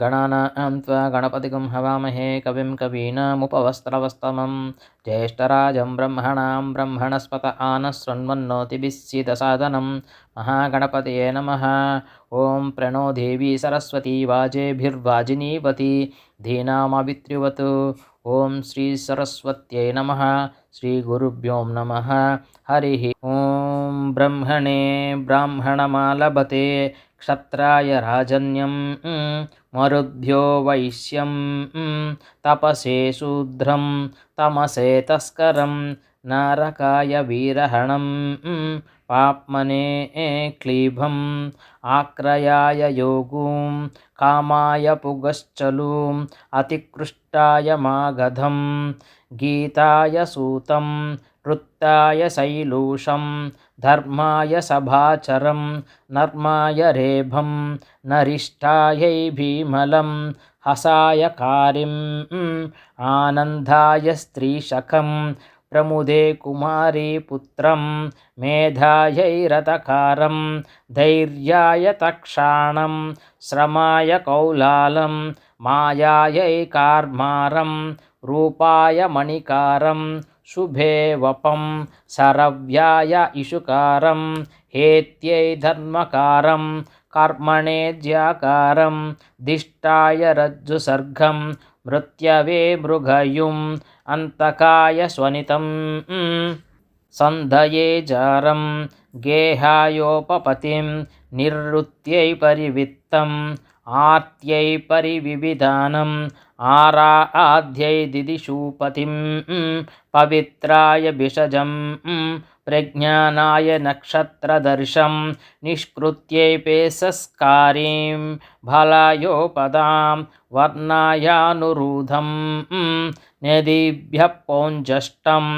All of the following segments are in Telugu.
गणानां त्वा गणपतिगं हवामहे कविं कवीनामुपवस्त्रवस्तमं ज्येष्ठराजं ब्रह्मणां ब्रह्मणस्पत आनशृण्वन्नोतिभिस्सिदसादनं महागणपतये नमः ॐ प्रणो देवी सरस्वती वाजेभिर्वाजिनीवती धीनामवित्र्युवत् ॐ श्रीसरस्वत्यै नमः श्रीगुरुभ्यो नमः हरिः ॐ ब्रह्मणे ब्राह्मणमालभते क्षत्राय राजन्यं मरुद्भ्यो वैश्यं तपसे शूद्रं तमसे तस्करं नारकाय वीरहणं पाप्मने क्लीभम् आक्रयाय योगुं कामाय पुगश्चलूम् अतिकृष्टाय मागधं गीताय सूतं वृत्ताय शैलूषं धर्माय सभाचरं नर्माय रेभं नरिष्ठायै भीमलं हसाय कारिम् आनन्दाय स्त्रीशखं प्रमुदे कुमारी पुत्रं मेधायै रथकारं धैर्याय तक्षाणं श्रमाय कौलालं मायायै कार्मारं रूपाय मणिकारं शुभे वपं सरव्याय इषुकारं, हेत्यै धर्मकारं, कर्मणे ज्याकारं, दिष्टाय रज्जुसर्गं, मृत्यवे मृगयुम्, अन्तकाय स्वनितं, सन्धये जारं, गेहायोपपतिं, निवृत्त्यै परिवित्तम् आर्त्यै परिविविधानम् आराध्यै दिदिशूपतिं पवित्राय भिषजं प्रज्ञानाय नक्षत्रदर्शं निष्कृत्यै पेसस्कारीं फलायोपदां वर्णायानुरुधं नदीभ्यः पौञ्जष्टं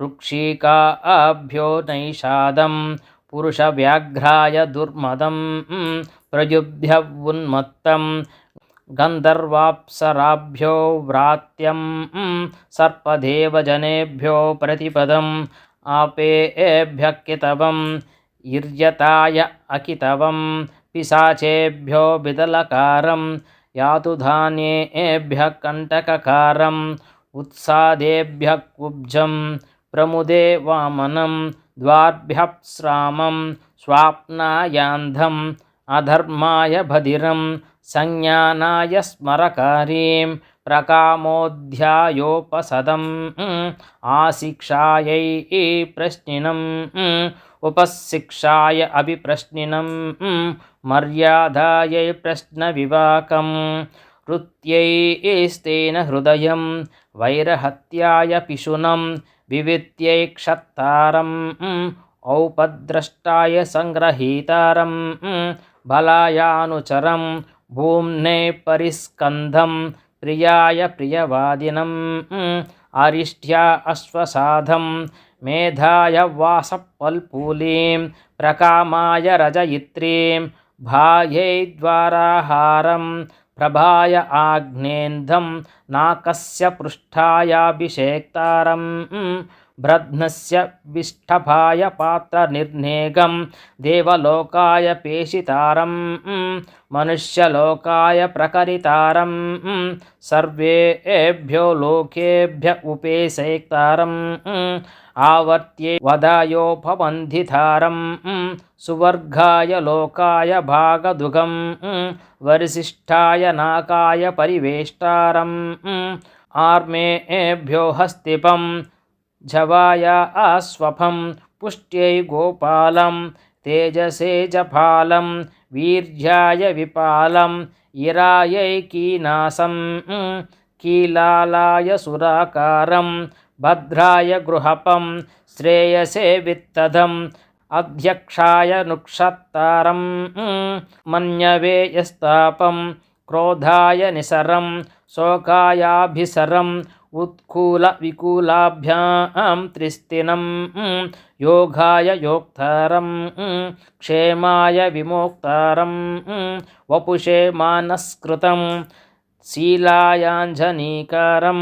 वृक्षिकाभ्यो नैषादं पुरुषव्याघ्राय दुर्मदं प्रयुभ्य उन्मत्तं गन्धर्वाप्सराभ्यो व्रात्यं सर्पदेवजनेभ्यो प्रतिपदम् आपेभ्यः कितवम् इर्यताय अकितवं पिशाचेभ्यो बिदलकारं यातु धान्येभ्यः कण्टककारम् उत्सादेभ्यः प्रमुदे वामनं द्वार्भ्यः श्रामं अधर्माय भदिरं సంజ్ఞానాయ స్మరకారీం ప్రకామోధ్యాయోపసదం. ఆశిక్షాయై ప్రశ్నినం. ఉపశిక్షాయ అభిప్రశ్నినం మర్యాదాయై ప్రశ్నవివాకం వృత్యైస్తేన హృదయం. వైరహత్యాయ పిశునం. వివిత్యై క్షత్తారం. ఔపద్రష్టాయ సంగ్రహీతారం. బలాయానుచరం. भूम्ने परिस्कन्धं प्रियाय प्रियवादिनम् अरिष्ट्या अश्वसाधं, मेधाय वासपल्पूलीं प्रकामाय रजयित्रीं, भायै प्रभाय आग्नेन्धं नाकस्य पृष्ठायाभिषेक्तारं ब्रध्नस्य विष्ठभाय पात्रनिर्नेगं देवलोकाय पेशितारं मनुष्यलोकाय प्रकरितारं सर्वेभ्यो लोकेभ्य उपेशेक्तारम्, आवर्त्ये वदायोपबन्धितारं सुवर्गाय लोकाय भागदुगं वरिशिष्ठाय नाकाय परिवेष्टारम्, आर्मेभ्यो हस्तिपं झवाय आस्वपं पुष्ट्यै गोपालं तेजसे जपालं वीर्याय विपालं इरायै कीनासं कीलालाय सुराकारं भद्राय गृहपं श्रेयसे वित्तदम् अध्यक्षाय नुक्षत्तारं मन्यवे यस्तापं क्रोधाय निसरं शोकायाभिसरम् उत्कूलविकूलाभ्यां त्रिस्तिनं योगाय योक्ता क्षेमाय विमोक्ता वपुषे मनस्कृत शीलायाञ्जनीकारं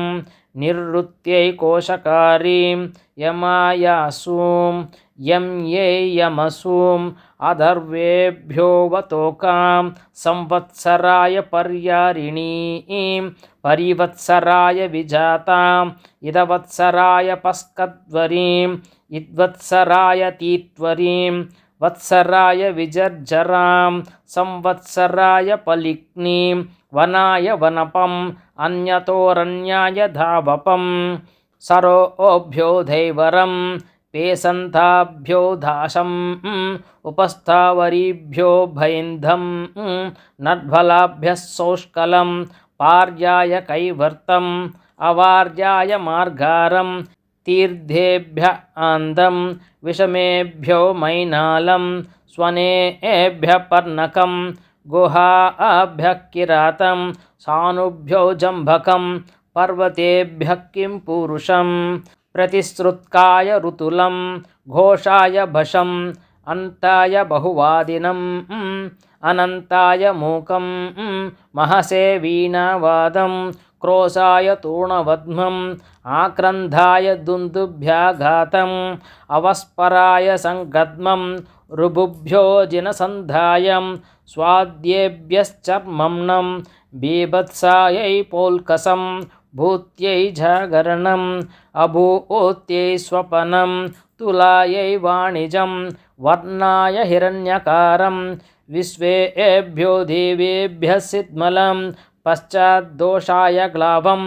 निवृत्कोशकारी कोशकारीं यमायासूं యం యేయమసూం అధర్వేభ్యోవతోకాం సంవత్సరాయ పర్యారిణీం పరివత్సరాయ విజాతాం ఇదవత్సరాయ పస్కద్వరీం ఇద్వత్సరాయ తీత్వరీం వత్సరాయ విజర్జరాం సంవత్సరాయ పలిక్నీం వనాయ వనపం అన్యతోరణ్యాయ ధావపం సరోభ్యో దైవరం पेसन्ताभ्यो दाशम् उपस्थावरीभ्यो भैन्धं नड्फलाभ्यः सौष्कलं पार्याय कैवर्तम् अवार्याय मार्गारं तीर्थेभ्य आन्दं विषमेभ्यो मैनालं स्वनेभ्यः पर्णकं गुहाभ्यः किरातं सानुभ्यो जम्भकं पर्वतेभ्यः किं पुरुषं प्रतिश्रुत्काय ऋतुलं, घोषाय भषम् अन्ताय बहुवादिनम् अनन्ताय मूकं, महसे वीणावादं, क्रोशाय तूर्णवद्मम् आक्रन्धाय दुन्दुभ्याघातम् अवस्पराय सङ्गद्मं ऋभुभ्यो जिनसन्धायं स्वाद्येभ्यश्चर्मम्नं बीभत्सायै पोल्कसं भूत्यै जागरणम् अभूत्यै स्वपनं तुलायै वाणिजं वर्णाय हिरण्यकारं विश्वेभ्यो देवेभ्यः सिद्मलं पश्चाद्दोषाय ग्लाभं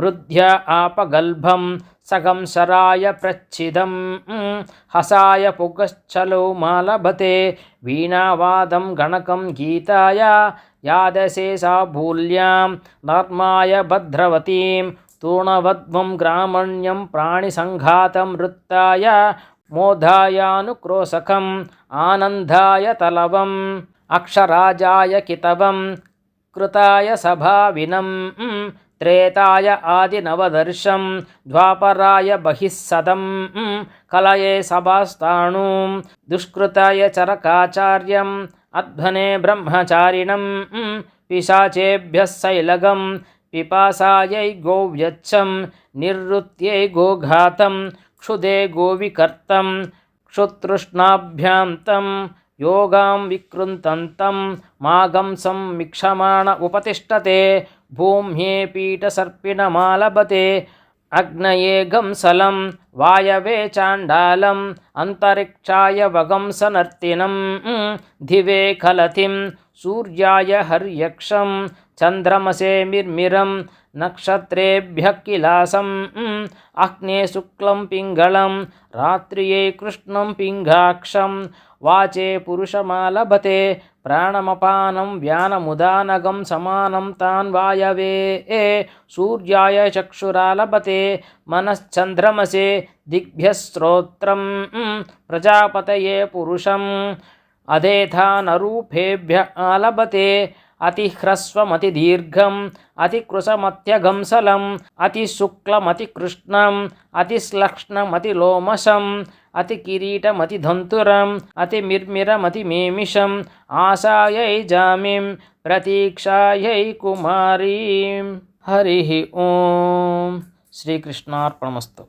वृद्ध्य आपगल्भं సకంసరాయ ప్రచ్చిదం. హసాయ పుగశ్చలో మాలభతే. వీణావాదం గణకం గీతాయ. యాదశే సాభూల్యాం నర్మాయ భద్రవతీం. తూణవద్వం గ్రామణ్యం ప్రాణిసంఘాతం వృత్తాయ మోధాయానుక్రోశకం ఆనందాయ తలవం. అక్షరాజాయ కితవం. కృతాయ సభావినం. सभाविनं त्रेताय आदिनवदर्शं द्वापराय बहिः सदं कलये सभास्ताणुं दुष्कृताय चरकाचार्यम् अध्वने ब्रह्मचारिणं पिशाचेभ्यः शैलगं पिपासायै गोव्यच्छं निर्वृत्यै गोघातं क्षुदे गोविकर्तं क्षुतृष्णाभ्यां तं योगां विकृन्तन्तं मागंसं मीक्षमाण उपतिष्ठते भूम्ये पीठसर्पिणमालभते अग्नये गंसलं वायवे चाण्डालम् अन्तरिक्षाय वगंसनर्तिनं धिवे खलतिं सूर्याय हर्यक्षं, चन्द्रमसे मिर्मिरं, नक्षत्रेभ्यः किलासम् अग्ने शुक्लं पिङ्गळं रात्रिये कृष्णं पिङ्गाक्षं, वाचे पुरुषमालभते प्राणमपानं व्यानमुदानगं समानं तान् वायवे सूर्याय चक्षुरालभते मनश्चन्द्रमसे दिग्भ्यः श्रोत्रं प्रजापतये पुरुषम् अधेथानरूपेभ्य आलभते అతి హ్రస్వమతి దీర్ఘం అతి కృశమత్యగంసలం అతి శుక్లమతి కృష్ణం అతి శ్లక్ష్ణమతి లోమసం అతి కిరీటమతి ధంతురం అతి మిర్మిరమతి మేమిషం ఆశాయై జామిం ప్రతీక్షాయై కుమారీం హరి ఓం. శ్రీకృష్ణార్పణమస్తు.